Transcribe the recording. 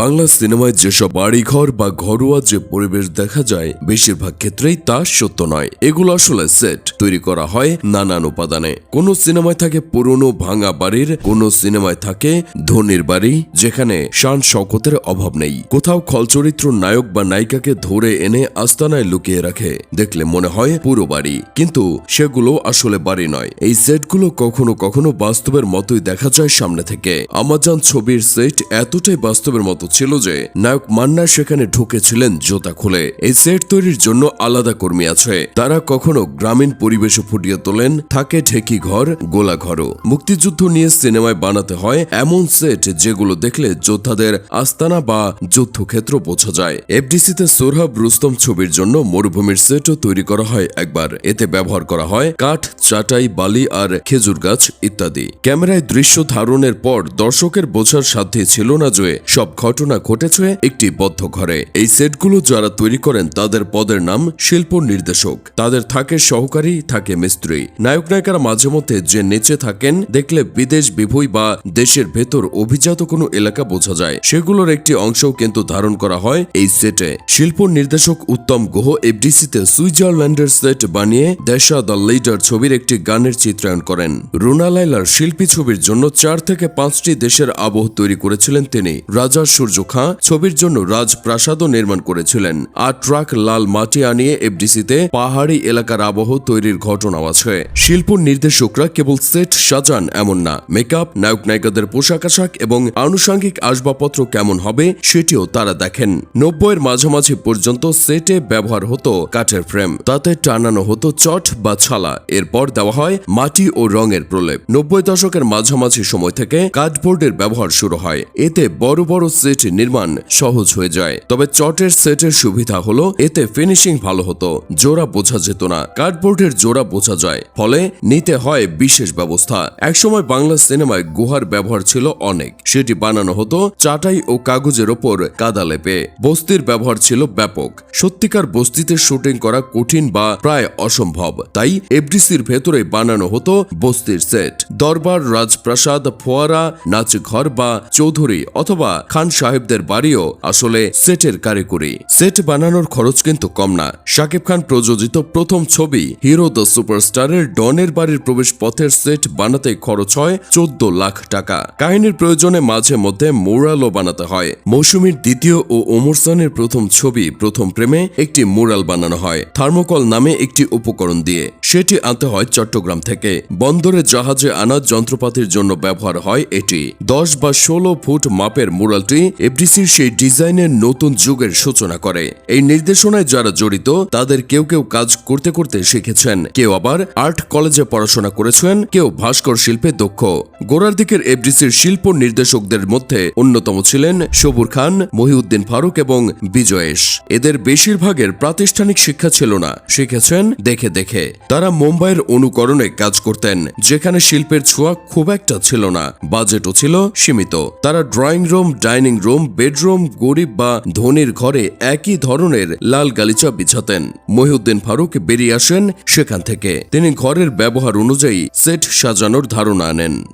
বাংলা সিনেমায় যেসব বাড়িঘর বা ঘরোয়া যে পরিবেশ দেখা যায়, বেশিরভাগ ক্ষেত্রেই তা সত্য নয়। এগুলো আসলে সেট তৈরি করা হয় নানান উপাদানে। কোনো সিনেমায় থাকে পুরনো ভাঙা বাড়ির, কোনো সিনেমায় থাকে ধনির বাড়ি, যেখানে শান শকতের অভাব নেই। কোথাও খলচরিত্র নায়ক বা নায়িকাকে ধরে এনে আস্তানায় লুকিয়ে রাখে, দেখলে মনে হয় পুরো বাড়ি। কিন্তু সেগুলো আসলে বাড়ি নয়। এই সেটগুলো কখনো কখনো বাস্তবের মতোই দেখা যায় সামনে থেকে। আমাজন ছবির সেট এতটাই বাস্তবের মতো ছিল যে, নায়ক মান্না সেখানে ঢুকেছিলেন জোতা খুলে। এই সেট তৈরির জন্য আলাদা কর্মী আছে। তারা কখনো গ্রামীণ পরিবেশে ফুটিয়ে তোলেন। থাকে ঢেকি ঘর, গোলা ঘরও। মুক্তিযুদ্ধ নিয়ে সিনেমায় বানাতে হয় এমন সেট যেগুলো দেখলে যোদ্ধাদের আস্তানা বা যুদ্ধক্ষেত্র বোঝা যায়। এফডিসিতে সোরহাব রুস্তম ছবির জন্য মরুভূমির সেটও তৈরি করা হয় একবার। এতে ব্যবহার করা হয় কাঠ, চাটাই, বালি আর খেজুর গাছ ইত্যাদি। ক্যামেরায় দৃশ্য ধারণের পর দর্শকের বোঝার সাধ্যে ছিল না যে সব ঘটনা ঘটেছে একটি বদ্ধ ঘরে। এই সেটগুলো যারা তৈরি করেন তাদের পদের নাম শিল্প নির্দেশক তাদের থাকে সহকারী থাকে মিস্ত্রি। নায়ক নায়িকারা মাঝে মধ্যে যে নেচে থাকেন, দেখলে বিদেশ বিভুই বা দেশের ভেতর অভিজাত কোনো এলাকা বোঝা যায়। সেগুলোর একটি অংশও কিন্তু ধারণ করা হয় এই সেটে। শিল্প নির্দেশক উত্তম গুহ এফডিসিতে সুইজারল্যান্ডের সেট বানিয়ে দেশা দ্য লিডার ছবির একটি গানের চিত্রায়ন করেন। রুনা লাইলার শিল্পী ছবির জন্য চার থেকে পাঁচটি দেশের আবহ তৈরি করেছিলেন তিনি। রাজা সূর্য খাঁ ছবির জন্য রাজপ্রাসাদও নির্মাণ করেছিলেন। আর ট্রাক লাল মাটি আনিয়ে এফডিসিতে পাহাড়ি এলাকার আবহ তৈরির ঘটনাও আছে। শিল্প নির্দেশকরা কেবল সেট সাজান এমন না। মেকআপ নায়ক নায়িকাদের পোশাক আশাক এবং আনুষঙ্গিক আসবাবপত্র কেমন হবে সেটিও তারা দেখেন। নব্বইয়ের মাঝামাঝি পর্যন্ত সেটে ব্যবহার হতো কাঠের ফ্রেম। তাতে টানানো হতো চট বা ছালা। এরপর দেওয়া হয় মাটি ও রঙের প্রলেপ। নব্বই দশকের মাঝামাঝি সময় থেকে কার্ডবোর্ডের ব্যবহার শুরু হয়। এতে বড় বড় সেট নির্মাণ সহজ হয়ে যায়। তবে চটের সেটের সুবিধা হলো, এতে ফিনিশিং ভালো হতো। জোড়া বোঝা যেত না। কার্ডবোর্ডের জোড়া বোঝা যায়। ফলে নিতে হয় বিশেষ ব্যবস্থা। একসময় বাংলা সিনেমায় গুহার ব্যবহার ছিল অনেক। সেটি বানানো হতো চাটাই ও কাগজের ওপর কাদা লেপে। বস্তির ব্যবহার ছিল ব্যাপক। সত্যিকার বস্তিতে শুটিং করা কঠিন বা প্রায় অসম্ভব। তাই এফডিসির ভেতরে বানানো হতো বস্তির সেট। দরবার, রাজপ্রাসাদ, ফোয়ারা, নাচঘর বা চৌধুরী অথবা খান সাহেবদের বাড়িও আসলে সেটের কারিগরি। সেট বানানোর খরচ কিন্তু কম না। শাকিব খান প্রযোজিত প্রথম ছবি হিরো দ্য সুপারস্টারের ডনের বাড়ির প্রবেশ পথের সেট বানাতে খরচ হয় চোদ্দ লাখ টাকা। কাহিনীর প্রয়োজনে মাঝে মধ্যে মোরালও বানাতে হয়। মৌসুমীর দ্বিতীয় ও ওমরসানের প্রথম ছবি, প্রথম প্রেমে একটি মোরাল বানানো হয়, থার্মোকল নামে একটি উপকরণ দিয়ে। সেটি আনতে হয় চট্টগ্রাম থেকে। বন্দরে জাহাজে আনা যন্ত্রপাতির জন্য ব্যবহার হয় এটি। দশ বা ষোলো ফুট মাপের মুরালটি এফডিসির সেই ডিজাইনের নতুন যুগের সূচনা করে। এই নির্দেশনায় যারা জড়িত, তাদের কেউ কেউ কাজ করতে করতে শিখেছেন। কেউ আবার আর্ট কলেজে পড়াশোনা করেছেন, কেউ ভাস্কর শিল্পে দক্ষ। গোড়ার দিকের এফডিসির শিল্প নির্দেশকদের মধ্যে অন্যতম ছিলেন সবুর খান, মহিউদ্দিন ফারুক এবং বিজয়েশ। এদের বেশিরভাগের প্রাতিষ্ঠানিক শিক্ষা ছিল না, শিখেছেন দেখে দেখে। তারা মুম্বাইয়ের অনুকরণে কাজ করতেন, যেখানে শিল্পের ছোঁয়া খুব একটা ছিল না, বাজেটও ছিল সীমিত। তারা drawing room, dining room, bedroom, গরিব বা ধনির ঘরে একই ধরনের লাল গালিচা বিছাতেন। মহিউদ্দিন ফারুক বেরিয়ে আসেন সেখান থেকে। তিনি ঘরের ব্যবহার অনুযায়ী সেট সাজানোর ধারণা আনেন।